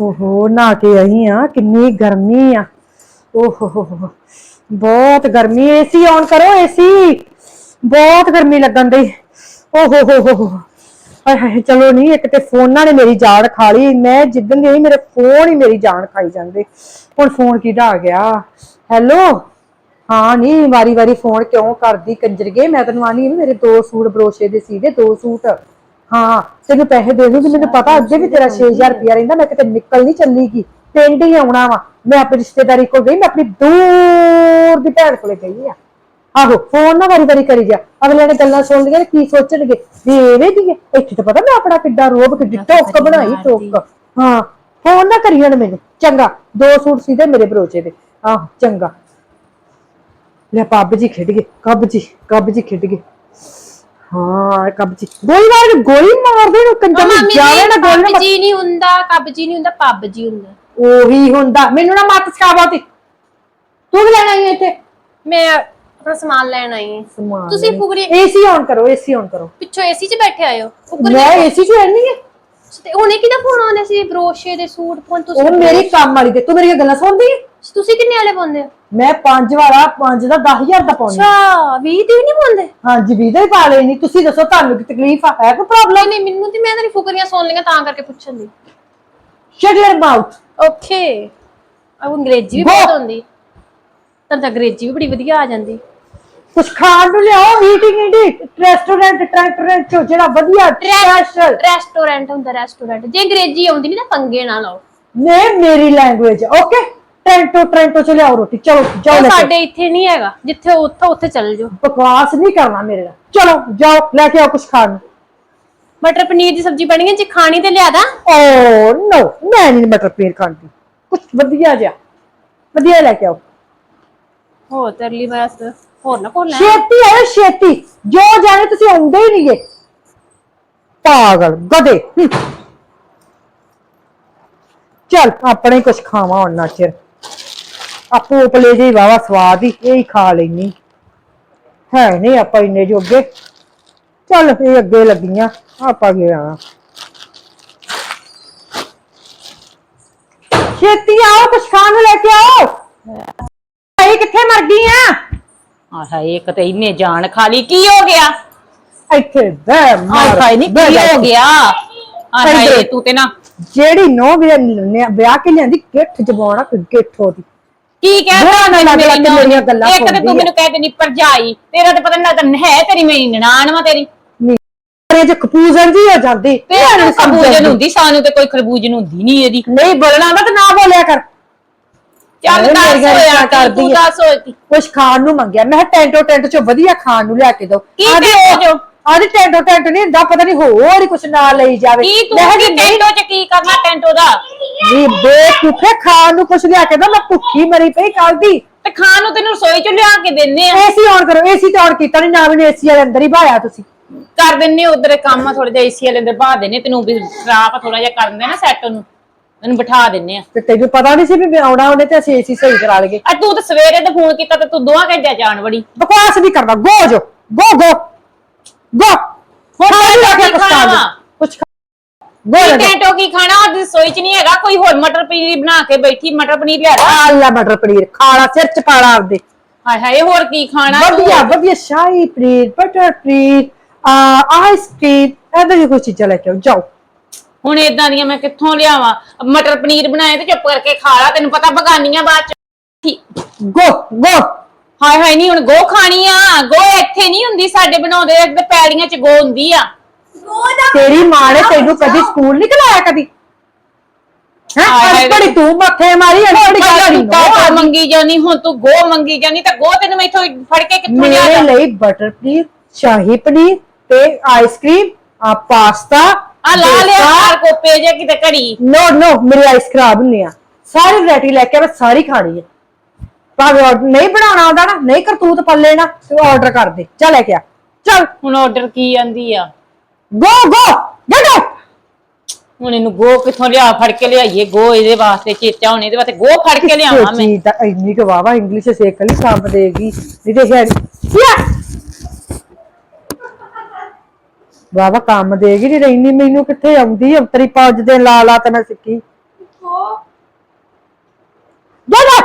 ਓਹੋ, ਨਹਾ ਕੇ ਆਈ ਆ, ਕਿੰਨੀ ਗਰਮੀ ਆ। ਓਹੋ ਬਹੁਤ ਗਰਮੀ, ਏਸੀ ਔਨ ਕਰੋ, ਏਸੀ। ਬਹੁਤ ਗਰਮੀ ਲੱਗਣ ਦੀ ਓਹੋ, ਹੋ ਹੋ ਹਾਏ ਚਲੋ ਨਹੀਂ ਇੱਕ ਤੇ ਫੋਨਾਂ ਨੇ ਮੇਰੀ ਜਾਨ ਖਾ ਲਈ। ਮੈਂ ਜਿੱਦਣ ਗਈ ਮੇਰੇ ਫੋਨ ਹੀ ਮੇਰੀ ਜਾਨ ਖਾਈ ਜਾਂਦੇ। ਹੁਣ ਫੋਨ ਕਿਹਦਾ ਆ ਗਿਆ? ਹੈਲੋ? ਹਾਂ ਨਹੀਂ ਵਾਰੀ ਵਾਰੀ ਫੋਨ ਕਿਉਂ ਕਰਦੀ ਕੰਜਰਗੇ? ਮੈਂ ਤੈਨੂੰ ਆਣੀ ਮੇਰੇ ਦੋ ਸੂਟ ਬਰੋਸ਼ੇ ਦੇ ਸੀਗੇ ਦੋ ਸੂਟ। ਹਾਂ ਤੈਨੂੰ ਪੈਸੇ ਦੇ ਦੂੰਗੀ ਮੈਨੂੰ ਪਤਾ ਅੱਗੇ ਵੀ ਤੇਰਾ 6000 ਰੁਪਇਆ ਰਹਿੰਦਾ ਮੈਂ ਕਿਤੇ ਨਿਕਲ ਨਹੀਂ ਚੱਲੀਗੀ। ਪਿੰਡ ਹੀ ਆਉਣਾ ਵਾ ਮੈਂ ਆਪਣੀ ਰਿਸ਼ਤੇਦਾਰੀ ਕੋਲ ਗਈ ਮੈਂ ਆਪਣੀ ਦੂਰ ਦੀ ਭੈਣ ਕੋਲੇ ਗਈ ਆ। ਆਹੋ ਫੋਨ ਨਾ ਵਾਰੀ ਵਾਰੀ ਕਰੀ ਜਾ ਅਗਲੇ ਨੇ ਗੱਲਾਂ ਸੁਣ ਲਈਆਂ ਕੀ ਸੋਚਣਗੇ? ਵੀ ਐਵੇਂ ਦੀ ਹੈ ਇੱਥੇ ਤਾਂ ਪਤਾ ਮੈਂ ਆਪਣਾ ਕਿੱਡਾ ਰੋਬ ਕਿੱਡੀ ਟੋਕ ਬਣਾਈ ਟੋਕ। ਹਾਂ ਫੋਨ ਨਾ ਕਰੀ ਹੁਣ ਮੈਨੂੰ। ਚੰਗਾ ਦੋ ਸੂਟ ਸੀਦੇ ਮੇਰੇ ਬਰੋਚੇ ਦੇ। ਆਹ ਚੰਗਾ। ਲੈ ਪੱਬ ਜੀ ਖੇਡ ਗਏ ਕੱਬ ਜੀ ਕੱਬ ਜੀ ਖੇਡ ਗਏ। ਹਾਂ ਕੱਬ ਜੀ ਗੋਲੀ ਮਾਰ ਕੇ ਗੋਲੀ ਮਾਰ ਦੇ ਨੂੰ ਕੰਜਰ ਨੂੰ ਜਾਵੇ ਨਾ ਗੋਲੀ ਨਾ ਪੱਬ ਜੀ ਨਹੀਂ ਹੁੰਦਾ ਕੱਬ ਜੀ ਨਹੀਂ ਹੁੰਦਾ ਪੱਬ ਜੀ ਹੁੰਦਾ। ਉਹੀ ਹੁੰਦਾ। ਮੈਨੂੰ ਨਾ ਮੱਤ ਸਿਖਾ ਬਹੁਤੀ। ਤੂੰ ਵੀ ਲੈਣਾ ਹੀ ਇੱਥੇ? ਮੈਂ ਆਪਣਾ ਸਮਾਨ ਲੈਣ ਆਈ ਹਾਂ ਸਮਾਨ ਤੁਸੀਂ ਫੁਗਰੀ ਏਸੀ ਔਨ ਕਰੋ ਏਸੀ ਔਨ ਕਰੋ। ਪਿੱਛੋਂ ਏਸੀ 'ਚ ਬੈਠੇ ਆਏ ਹੋ। ਫੁਗਰੀ ਮੈਂ ਏਸੀ ਚ ਰਹਿਣੀ ਹੈ ਤੇ ਹੁਣੇ ਕਿਹਦਾ ਫੋਨ ਆਉਂਦੇ ਸੀ? ਬਰੋਸ਼ੇ ਦੇ ਸੂਟ ਫੋਨ ਤੁਸੀਂ ਉਹ ਮੇਰੀ ਕੰਮ ਵਾਲੀ ਦੇ ਤੂੰ ਮੇਰੀਆਂ ਗੱਲਾਂ ਸੁਣਦੀ? ਹੈ ਤੁਸੀਂ ਕਿੰਨੇ ਵਾਲੇ ਪਾਉਂਦੇ ਹੋ? ਮੈਂ ਪੰਜ ਵਾਲਾ ਪੰਜ ਦਾ 10000 ਦਾ ਪਾਉਂਦੀ। ਅੱਛਾ 20 ਦੇ ਨਹੀਂ ਪਾਉਂਦੇ? ਹਾਂਜੀ ਵੀ ਦਾ ਹੀ ਪਾ ਲੈਣੀ ਤੁਸੀਂ ਦੱਸੋ ਤੁਹਾਨੂੰ ਕੀ ਤਕਲੀਫ ਆ? ਹੈ ਕੋਈ ਪ੍ਰੋਬਲਮ ਨਹੀਂ ਮੈਨੂੰ ਤੇ ਮੈਂ ਤਾਂ ਨਹੀਂ ਫੁਗਰੀਆਂ ਸੁਣ ਲਈਆਂ ਤਾਂ ਕਰਕੇ ਪੁੱਛਣ ਦੀ। ਸ਼ਟ ਯਰ ਮਾਊਥ ਓਕੇ ਆ ਅੰਗਰੇਜ਼ੀ ਵੀ. ਬਹੁਤ ਆਉਂਦੀ। ਤਾਂ ਤਾਂ ਅੰਗਰੇਜ਼ੀ ਵੀ ਬੜੀ ਵਧੀਆ ਆ ਜਾਂਦੀ। ਕੁਛ ਖਾਣ ਨੂੰ ਲਿਆਓ ਈਟਿੰਗ ਇੰਡੀ ਰੈਸਟੋਰੈਂਟ ਟਰੈਕਟੋਰੈਂਟ ਚੋ ਜਿਹੜਾ ਵਧੀਆ ਸਪੈਸ਼ਲ ਰੈਸਟੋਰੈਂਟ ਹੁੰਦਾ ਰੈਸਟੋਰੈਂਟ ਜੇ ਅੰਗਰੇਜ਼ੀ ਆਉਂਦੀ ਨਹੀਂ ਤਾਂ ਪੰਗੇ ਨਾ ਲਾਓ। ਨੇ ਮੇਰੀ ਲੈਂਗੁਏਜ ਓਕੇ ਟ੍ਰੈਂਟੋ ਟ੍ਰੈਂਟੋ ਚ ਲਿਆਓ ਰੋਟੀ। ਚਲੋ ਜਾਓ ਉਹ ਲੈ ਕੇ। ਸਾਡੇ ਇੱਥੇ ਨਹੀਂ ਹੈਗਾ ਜਿੱਥੇ ਉੱਥੋਂ ਉੱਥੇ ਚੱਲ ਜਾਓ। ਬਕਵਾਸ ਨਹੀਂ ਕਰਨਾ ਮੇਰੇ ਨਾਲ। ਚਲੋ ਜਾਓ ਲੈ ਕੇ ਆਓ ਕੁਛ ਖਾਣ। ਨੂੰ ਮਟਰ ਪਨੀਰ ਦੀ ਸਬਜ਼ੀ ਬਣੀ ਹੈ ਜੇ ਖਾਣੀ ਤੇ ਲਿਆ ਦਾਂ। ਓ ਨੋ ਮੈਂ ਨਹੀਂ ਮਟਰ ਪਨੀਰ ਖਾਂਦੀ। ਕੁਛ ਵਧੀਆ ਜਿਹਾ। ਵਧੀਆ ਲੈ ਕੇ ਆਓ। ਹੋ ਤਰਲੀ ਬਸ। ਹੋਰ ਨਾ ਭੁੱਲਣਾ ਛੇਤੀ ਆਇਓ, ਛੇਤੀ। ਜੋ ਜਾਣੇ ਤੁਸੀਂ ਆਉਂਦੇ ਹੀ ਨਹੀਂਗੇ। ਪਾਗਲ, ਗਧੇ। ਹਮ। ਚੱਲ, ਆਪਣੇ ਹੀ ਕੁਛ ਖਾਵਾਂ ਹੁਣ ਨਾ ਚਿਰ। ਆਪੋ ਉਪਲੇ ਜੀ ਵਾਵਾ ਸਵਾਦ ਹੀ, ਇਹ ਹੀ ਖਾ ਲੈਣੀ ਹੈ ਨਹੀਂ ਆਪਾਂ ਇੰਨੇ ਜੋਗੇ। ਚੱਲ, ਇਹ ਅੱਗੇ ਲੱਗੀਆਂ, ਆਪਾਂ ਗਿਆ ਛੇਤੀ ਆਓ, ਕੁਛ ਖਾਣ ਨੂੰ ਲੈ ਕੇ ਆਓ। ਇਹ ਕਿੱਥੇ ਮਰ ਗਈ ਆ ਆਹਾ ਇੱਕ ਤੇ ਇਹਨੇ ਜਾਨ ਖਾ ਲਈ ਕੀ ਹੋ ਗਿਆ ਇੱਥੇ ਬੈ ਮਾਰ ਹਾਏ ਨੀ ਬਹਿ ਕੀ ਹੋ। ਗਿਆ ਆਏ ਹਾਏ। ਤੂੰ ਤੇ ਨਾ ਜਿਹੜੀ ਨੋ ਵਿਆਹ ਕੇ ਲਿਆਂਦੀ ਗਿੱਠ ਜਮਾਉਣਾ ਗਿੱਠ ਉਹਦੀ ਕੀ ਕਹਿ ਬੁਰਾ ਨਾ ਮੇਰੀਆਂ ਗੱਲਾਂ ਇੱਕ ਤੇ ਤੂੰ ਆ। ਮੈਨੂੰ ਕਹਿ ਦੇਣੀ ਭਰਜਾਈ ਤੇਰਾ ਤੇ ਪਤਾ ਨਹੀਂ ਲੱਗਦਾ ਹੈ ਤੇਰੀ ਮੇਰੀ ਨਨਾਣ ਵਾ ਤੇਰੀ ਇਹ ਜੇ ਕਪੂਜ਼ਨ ਜੀ ਹੋ ਜਾਂਦੀ ਤੇ ਮੈਂ ਨੀ। ਹੁੰਦੀ ਸਾਨੂੰ ਤੇ ਕੋਈ ਖਰਬੂਜਨ ਹੁੰਦੀ ਨਹੀਂ ਇਹਦੀ ਨਹੀਂ ਬੋਲਣਾ ਆਉਂਦਾ ਤੇ ਨਾ ਬੋਲਿਆ ਕਰ ਚੱਲ ਐਵੇਂ ਦੱਸ ਮੇਰੀਆਂ ਹੋਇਆ ਗੱਲਾਂ ਕੀ, ਕਰਦੀ ਤੂੰ ਆ। ਦੱਸ ਹੋਇਆ ਕੀ? ਕੁਛ ਖਾਣ ਨੂੰ ਮੰਗਿਆ। ਮੈਂ ਕਿਹਾ ਟੈਂਟੋ ਟੈਂਟ ਚੋਂ ਵਧੀਆ ਖਾਣ ਨੂੰ ਲਿਆ ਕੇ ਦੋ। ਕੀ ਟੈਂਟੋ ਚੋਂ? ਆਦੀ ਟੈਂਟੋ ਟੈਂਟ ਨਹੀਂ ਹੁੰਦਾ ਪਤਾ ਨਹੀਂ ਹੋਰ ਹੀ ਕੁਛ ਨਾ ਲਈ ਜਾਵੇ। ਕੀ ਤੂੰ ਮੈਂ ਕਿਹਾ ਕੀ ਜੀ ਨਹੀਂ ਟੈਂਟੋ ਚ ਕੀ ਕਰਨਾ ਟੈਂਟੋ ਦਾ? ਵੀ ਬੇਕੂਫੇ ਖਾਣ ਨੂੰ ਕੁਛ ਲਿਆ ਕੇ ਦੋ ਮੈਂ ਭੁੱਖੀ ਮਰੀ ਪਈ ਕੱਲ ਦੀ। ਤੇ ਖਾਣ ਨੂੰ ਤੈਨੂੰ ਰਸੋਈ ਚ ਲਿਆ ਕੇ ਦਿੰਨੇ ਆ। ਏਸੀ ਆਨ ਕਰੋ ਏਸੀ ਤਾਂ ਆਨ ਕੀਤਾ ਨਹੀਂ ਨਾ ਮੈਨੂੰ ਏਸੀ ਵਾਲੇ ਅੰਦਰ ਹੀ ਬਾਇਆ ਤੁਸੀਂ। ਕਰ ਦਿੰਨੇ ਉਧਰ ਕੰਮ ਥੋੜਾ ਜਿਹਾ ਏਸੀ ਵਾਲੇ ਅੰਦਰ ਬਾਹ ਦਿੰਨੇ ਤੈਨੂੰ ਵੀ ਖਰਾਬ ਥੋੜਾ ਜਿਹਾ ਕਰ ਦਿੰਦੇ ਨਾ ਸੈੱਟ ਨੂੰ ਤੈਨੂੰ ਬਿਠਾ ਦਿੰਨੇ ਆ। ਤੇ ਤੈਨੂੰ ਪਤਾ ਨਹੀਂ ਸੀ ਵੀ ਮੈਂ ਆਉਣਾ ਉਹਨੇ ਤੇ ਅਸੀਂ ਏਸੀ ਸਹੀ ਕਰਾ ਲਈਏ। ਆ ਤੂੰ ਤਾਂ ਸਵੇਰੇ ਤੇ ਫੋਨ ਕੀਤਾ ਤੇ ਤੂੰ ਦੋਹਾਂ ਘੰਟਿਆਂ ਜਾਣ ਵੜੀ। ਬਕਵਾਸ ਨਹੀਂ ਕਰਨਾ ਗੋ ਜੋ ਗੋ ਗੋ ਗੋ। ਹੁਣ ਮੈਂ ਆ ਕੇ ਖਾ ਵਾ? ਕੁਛ ਖਾ ਗੋ ਲੈ ਟੈਂਟੋ ਕੀ ਖਾਣਾ? ਉਹ ਰਸੋਈ ਚ ਨਹੀਂ ਹੈਗਾ ਕੋਈ ਹੋਰ ਮਟਰ ਪਨੀਰ ਬਣਾ ਕੇ ਬੈਠੀ ਮਟਰ ਪਨੀਰ ਲਿਆ ਦਾ ਆਲਾ ਮਟਰ ਪਨੀਰ ਖਾਲਾ ਸਿਰ ਚ ਪਾਲਾ ਆਪਦੇ। ਹਾਏ ਹਾਏ ਹੋਰ ਕੀ ਖਾਣਾ? ਤੂੰ? ਵਧੀਆ ਵਧੀਆ ਸ਼ਾਹੀ ਪਨੀਰ ਬਟਰ ਪਨੀਰ ਆ ਆਈਸ ਕ੍ਰੀਮ ਐਦਾਂ ਦੀ ਕੁਝ ਚੀਜ਼ਾਂ ਲੈ ਕੇ ਆਓ ਜਾਓ। ਹੁਣ ਇਦਾਂ ਦੀਆਂ ਮੈਂ ਕਿੱਥੋਂ ਲਿਆਵਾਂ? ਮਟਰ ਪਨੀਰ ਬਣਾਏ ਤੇ ਚੁੱਪ ਕਰਕੇ ਖਾ ਲਾ ਤੈਨੂੰ ਪਤਾ ਬਗਾਨੀਆਂ ਬਾਅਦ ਚ। ਗੋ ਗੋ। ਹਾਏ ਹਾਏ ਨਹੀਂ ਹੁਣ ਗੋ ਖਾਣੀ ਆ। ਗੋ ਇੱਥੇ ਨਹੀਂ ਹੁੰਦੀ ਸਾਡੇ ਬਣਾਉਂਦੇ ਤੇ ਪੈਲੀਆਂ ਚ ਗੋ ਹੁੰਦੀ ਆ। ਤੇਰੀ ਮਾਂ ਨੇ ਤੈਨੂੰ ਕਦੀ ਸਕੂਲ ਨਹੀਂ ਕਲਾਇਆ ਕਦੀ? ਹੈ। ਬੜੀ ਤੂੰ ਮੱਥੇ ਮਾਰੀ ਅੜੀ ਤੂੰ ਕਾਟੋ ਮੰਗੀ ਜਾਨੀ ਹੁਣ ਤੂੰ ਗੋ ਮੰਗੀ ਜਾਨੀ ਤਾਂ ਗੋ ਤੈਨੂੰ ਮੈਥੋਂ ਫੜ ਕੇ ਕਿੱਥੋਂ ਮੇਰੇ ਲਿਆ ਲਈ ਬਟਰ ਪਨੀਰ ਸ਼ਾਹੀ ਪਨੀਰ ਤੇ ਆਈਸਕ੍ਰੀਮ ਆ ਪਾਸਤਾ ਆ ਲਾ ਲਿਆ। ਕੋਪੇ ਜੇ ਕਿਤੇ ਘੜੀ? ਨੋ ਨੋ ਮੇਰੀ ਆਈਸ ਖਰਾਬ ਹੁੰਨੀ ਆ। ਸਾਰੀ ਵੈਰਾਈਟੀ ਲੈ ਕੇ ਮੈਂ ਸਾਰੀ ਖਾਣੀ ਹੈ ਭਾਵੇਂ order ਨਹੀਂ ਬਣਾਉਣਾ ਆਉਂਦਾ ਨਾ ਨਹੀਂ ਕਰਤੂਤ ਪੱਲੇ ਨਾ ਤੂੰ ਆਰਡਰ ਕਰ ਦੇ। ਚੱਲ ਲੈ ਕੇ ਆ। ਚੱਲ। ਹੁਣ ਆਰਡਰ ਕੀ ਆਂਦੀ ਆ? ਗੋ ਗੋ ਆਊਟ ਹੁਣ ਇਹਨੂੰ ਗੋ ਕਿੱਥੋਂ ਲਿਆ? ਫੜ ਕੇ ਲਿਆਈਏ ਗੋ ਇਹਦੇ ਵਾਸਤੇ ਚੇਚਾ ਹੋਣੇ ਇਹਦੇ ਵਾਸਤੇ। ਗੋ ਫੜ ਕੇ ਲਿਆਵਾਂ ਮੈਂ। ਚੀਜ਼ ਇੰਨੀ ਕੁ ਵਾਵਾ ਇੰਗਲਿਸ਼ ਸਿੱਖ ਲਈ ਕੰਮ ਦੇਗੀ ਨਹੀਂ ਤੇ ਸ਼ਾਇਦ ਯਾ ਵਾਵਾ ਕੰਮ ਦੇਗੀ ਨਹੀਂ ਰਹਿਨੀ ਮੈਨੂੰ ਕਿੱਥੇ ਆਉਂਦੀ ਅੰਤਰੀ ਪੌਜ ਦੇ ਲਾ ਲਾ ਤੇ ਸਿੱਕੀ ਜਾ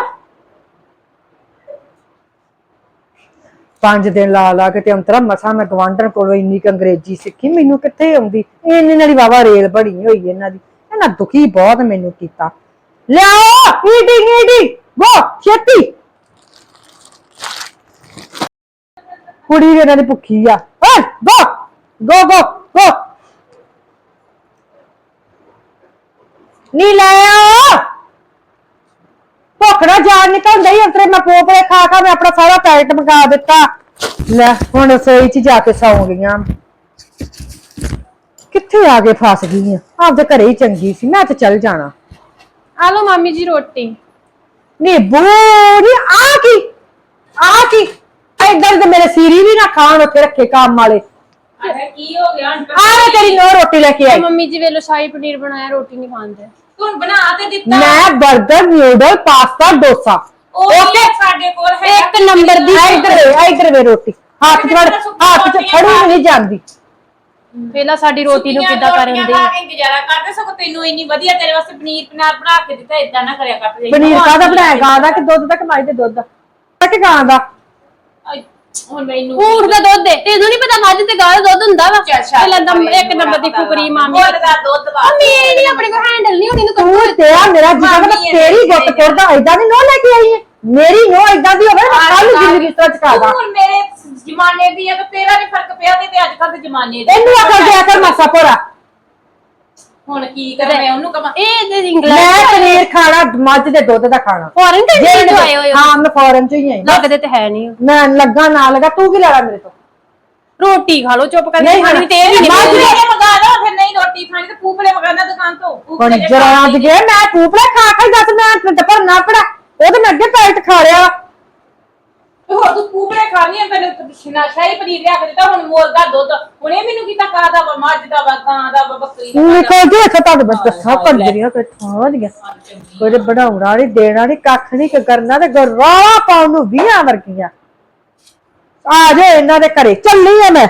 ਪੰਜ ਦਿਨ ਲਾ ਲਾ ਕੇ ਤੇ ਅੰਤਰਾ ਮਸਾ ਮੈਂ ਗਵਾਂਡਰ ਕੋਲੋਂ ਇੰਨੀ ਕ ਅੰਗਰੇਜ਼ੀ ਸਿੱਖੀ ਮੈਨੂੰ ਕਿੱਥੇ ਆਉਂਦੀ? ਇੰਨੇ ਨਾਲੀ ਹੀ ਵਾਵਾ ਰੇਲ ਬਣੀ ਹੋਈ ਇਹਨਾਂ ਦੀ। ਇਹਨਾਂ ਦੁਖੀ ਬਹੁਤ ਮੈਨੂੰ ਕੀਤਾ। ਲਿਆਓ! ਮੀਟਿੰਗ ਮੀਟਿੰਗ ਗੋ ਛੇਤੀ! ਕੁੜੀ ਇਹਨਾਂ ਦੀ ਭੁੱਖੀ ਆ। ਓਏ ਗੋ ਗੋ ਗੋ ਗੋ ਨੀ ਲੈ ਆਓ। ਭੁੱਖ ਨਾ ਜਾਨ ਨਿਕਲਦਾ ਹੀ ਅੰਤਰੇ ਮੈਂ ਪੋਪੜੇ ਖਾ ਖਾ ਮੈਂ ਆਪਣਾ ਸਾਰਾ ਪੈਕਟ ਮਗਾ ਦਿੱਤਾ। ਲੈ ਹੁਣ ਰਸੋਈ 'ਚ ਜਾ ਕੇ ਸੌਂ ਗਈਆਂ। ਕਿੱਥੇ ਆ ਕੇ ਫਸ ਗਈ ਆ ਆਪਦੇ ਘਰੇ ਹੀ ਚੰਗੀ ਸੀ ਮੈਂ ਤੇ ਚੱਲ ਜਾਣਾ। ਆ ਲਓ ਮਾਮੀ ਜੀ ਰੋਟੀ। ਨੀ ਬੂ ਨੀ ਆ ਕੀ? ਆ ਕੀ? ਇਧਰ ਤੇ ਮੇਰੇ ਸੀਰੀ ਵੀ ਨਾ ਖਾਣ ਉੱਥੇ ਰੱਖੇ ਕੰਮ ਵਾਲੇ। ਅਰੇ ਕੀ ਹੋ ਗਿਆ? ਹੁਣ ਆ ਲੈ ਤੇਰੀ ਨੋ ਰੋਟੀ ਲੈ ਕੇ ਆਈ। ਮੰਮੀ ਜੀ ਵੇਲੋ ਸ਼ਾਹੀ ਪਨੀਰ ਬਣਾਇਆ ਰੋਟੀ ਨਹੀਂ ਖਾਂਦੇ। ਤੂੰ ਬਣਾ ਤੇ ਦਿੱਤਾ। ਮੈਂ 버ਗਰ ਨਿਊਡਲ ਪਾਸਤਾ ਡੋਸਾ। ਉਹ ਵੀ ਸਾਡੇ ਕੋਲ ਹੈ ਇੱਕ ਨੰਬਰ ਦੀ ਇਧਰ ਵੇ ਇਧਰ ਵੇ ਰੋਟੀ। ਹੱਥ 'ਚ ਫੜ ਹੱਥ 'ਚ ਫੜੀ ਨਹੀਂ ਜਾਂਦੀ। ਪਹਿਲਾਂ ਸਾਡੀ ਰੋਟੀ ਨੂੰ ਕਿੱਦਾਂ ਕਰਨ ਦੇ? ਗੁਜ਼ਾਰਾ ਕਰਦੇ ਸਗੋਂ ਤੈਨੂੰ ਇੰਨੀ ਵਧੀਆ ਤੇਰੇ ਵਾਸਤੇ ਪਨੀਰ ਪਨਾਰ ਬਣਾ ਕੇ ਦਿੱਤਾ ਇਦਾਂ ਨਾ ਕਰਿਆ ਕਰ। ਤੇ ਪਨੀਰ ਕਾਹਦਾ ਬਣਾਇਆ? ਗਾਂ ਦਾ ਕਿ ਦੁੱਧ ਦਾ ਕਮਾਈ ਦੇ ਦੁੱਧ ਦਾ? ਕਿ ਗਾਂ ਦਾ। ਹੁਣ ਮੈਨੂੰ ਊਠ ਦਾ ਦੁੱਧ ਹੈ ਤੈਨੂੰ ਨਹੀਂ ਪਤਾ ਮੱਝ ਤੇ ਗਾਂ ਦਾ ਦੁੱਧ ਹੁੰਦਾ ਵਾ? ਚੱਲ ਛੱਡ ਪਹਿਲਾਂ ਦਮ ਪਰੇ, ਇੱਕ ਨੰਬਰ ਦੀ ਕੁਕਰੀ ਮਾਮੀ ਮੁੱਲ ਦਾ ਦੁੱਧ ਵਾ ਨਹੀਂ ਆਪਣੇ ਕੋਲ ਹੈਂਡਲ ਨਹੀਂ ਹੋਣੀ ਨੂੰ ਤੂੰ ਤੇ ਆ ਮੇਰਾ ਜਿੱਦਾਂ ਮੈਂ ਮਾਮੀ ਤੇਰੀ ਗੁੱਟ ਕਰਦਾ ਐਦਾਂ ਦੀ ਨੋ ਲੈ ਕੇ ਆਈ ਹੈ। ਮੇਰੀ ਨੋ ਐਦਾਂ ਦੀ ਹੋਵੇ ਮੈਂ ਕੱਲ ਜ਼ਿੰਦਗੀ ਤੋਂ ਚਕਾਦਾ ਤੂੰ ਹੁਣ ਮੇਰੇ ਜ਼ਮਾਨੇ ਦੀ ਆ ਤੇ ਤੇਰਾ ਨਹੀਂ ਫ਼ਰਕ ਪਿਆ ਤੇ ਅੱਜ ਕੱਲ ਦੇ ਜ਼ਮਾਨੇ ਦਾ। ਇਹਨੂੰ ਅਕਲ ਦਿਆ ਕਰ ਮਾਸਾ ਪੋਰਾ ਹੁਣ ਕੀ ਕਰਾਂ ਮੈਂ ਉਹਨੂੰ ਕਹਾਂ ਇਹ ਤੇ ਮੈਂ ਇੰਗਲੈਂਡ ਪਨੀਰ ਖਾਣਾ ਮੱਝ ਦੇ ਦੁੱਧ ਦਾ ਖਾਣਾ। ਫੋਰਨ ਕੰਟਰੀ ਤੋਂ ਆਏ ਹੋਏ ਹੋ। ਹਾਂ ਮੈਂ ਫੋਰਨ ਚ ਹੀ ਆਈ। ਲੱਗਦੇ ਤੇ ਹੈ ਨਹੀਂ ਮੈਂ ਲੱਗਾ ਨਾ ਲੱਗਾ ਤੂੰ ਕੀ ਲੈਣਾ ਮੇਰੇ ਤੋਂ? ਰੋਟੀ ਖਾ ਲਓ ਚੁੱਪ ਕਰਕੇ ਨਹੀਂ ਖਾਣੀ ਤੇ ਇਹ ਵੀ ਮੱਝ ਨਹੀਂ ਦੇ- ਫੂਫਲੇ ਮੰਗਾ ਲਓ ਫਿਰ ਨਹੀਂ ਰੋਟੀ ਖਾਣੀ ਤੇ ਫੂਫਲੇ ਮੰਗਾਣਾ ਦੁਕਾਨ ਤੋਂ। ਫੂਫਲੇ ਹੁਣ ਜੇ ਜਰਾਂ ਖਾਣੇ ਦੇ ਮੈਂ ਕੂਪੜਾ ਖਾ ਕੇ ਦੱਸ ਮੈਂ ਢਿੱਡ ਭਰਨਾ ਪੜਾ ਉਹਦੇ ਮੈਂ ਅੱਗੇ ਪੈਕਟ ਖਾ ਲਿਆ। ਤੇ ਹੋਰ ਤੂੰ ਫੂਫਲੇ ਖਾਣੀ ਆ ਤੈਨੂੰ ਸ਼ਿਨਾ ਸ਼ਾਹੀ ਪਨੀਰ ਲਿਆ ਕੇ ਦਿੱਤਾ ਹੁਣ ਮੋਲ ਦਾ ਦੁੱਧ। ਹੁਣ ਇਹ ਮੈਨੂੰ ਕੀਤਾ ਕਾਦਾ ਵਾ ਮੱਝ ਦਾ ਵਾ ਗਾਂ ਦਾ ਵਾ ਬੱਕਰੀ ਦਾ ਵਾ। ਨਿਕਲ ਜੇ ਇੱਥੇ ਤੁਹਾਨੂੰ ਬਸ ਦੱਸਾਂ ਕਰ ਜਿਹੜੀਆਂ ਕੋਈ ਥਾਂ ਦੀਆਂ ਕੋਈ ਬਣਾਉਣਾ ਨਹੀਂ ਦੇਣਾ ਨਹੀਂ ਕੱਖ ਨਹੀਂ ਕਿ ਕਰਨਾ ਤੇ ਗਰਾ ਪਾਉਣ ਨੂੰ 20 ਵਰਗੀਆਂ। ਆ ਜਾ ਇਹਨਾਂ ਦੇ ਘਰੇ ਚੱਲੀ ਆ ਮੈਂ।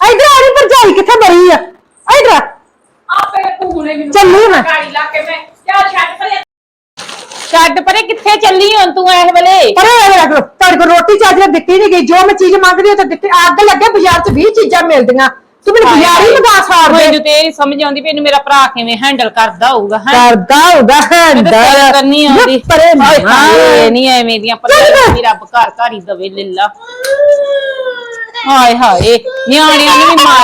ਇਧਰ ਭਰਜਾਈ ਕਿੱਥੇ ਮਰੀ ਆ? ਇਧਰ ਆਪੇ ਤੂੰ ਹੁਣੇ ਮੈਨੂੰ ਚੱਲੀ ਮੈਂ। ਗਾੜੀ ਲਾ ਕੇ ਮੈਂ। ਚੱਲ ਛੱਡ ਪਰੇ। ਛੱਡ ਪਰੇ ਕਿੱਥੇ ਚੱਲੀ ਹੁਣ ਤੂੰ ਇਸ ਵੇਲੇ? ਪਰੇ ਇਹ ਰੱਖ ਲਓ ਤੁਹਾਡੇ ਕੋਲ ਰੋਟੀ ਚੱਜ ਨਾਲ ਦਿੱਤੀ ਨਹੀਂ ਗਈ। ਜੋ ਮੈਂ ਚੀਜ਼ ਮੰਗਦੀ ਹਾਂ ਤਾਂ ਦਿੱਤੀ। ਅੱਗ ਲੱਗੇ ਬਾਜ਼ਾਰ 'ਚ 20 ਚੀਜ਼ਾਂ ਮਿਲਦੀਆਂ। ਤੂੰ ਮੈਨੂੰ ਬਾਜ਼ਾਰ ਹੀ ਲਗਾ ਸਾਰ ਦੇ। ਮੈਨੂੰ ਤੇ ਇਹ ਨੀ ਸਮਝ ਆਉਂਦੀ ਵੀ ਇਹਨੂੰ ਮੇਰਾ ਭਰਾ ਕਿਵੇਂ ਹੈਂਡਲ ਕਰਦਾ ਹੋਊਗਾ ਹੈਂ? ਕਰਦਾ ਹੋਗਾ ਮੈਂ ਤਾਂ ਕਰਨੀ ਆਉਂਦੀ। ਪਰੇ ਹਾਏ ਮਾਰ। ਨਹੀਂ ਐਵੇਂ ਦੀਆਂ ਪੱਲੇ ਨਹੀਂ ਰੱਬ ਘਰ ਘਰ ਹੀ ਦਵੇ ਲੱਲਾ ਹਾਏ ਹਾਏ ਨਿਆਣਿਆਂ ਨੂੰ ਵੀ ਮਾਰ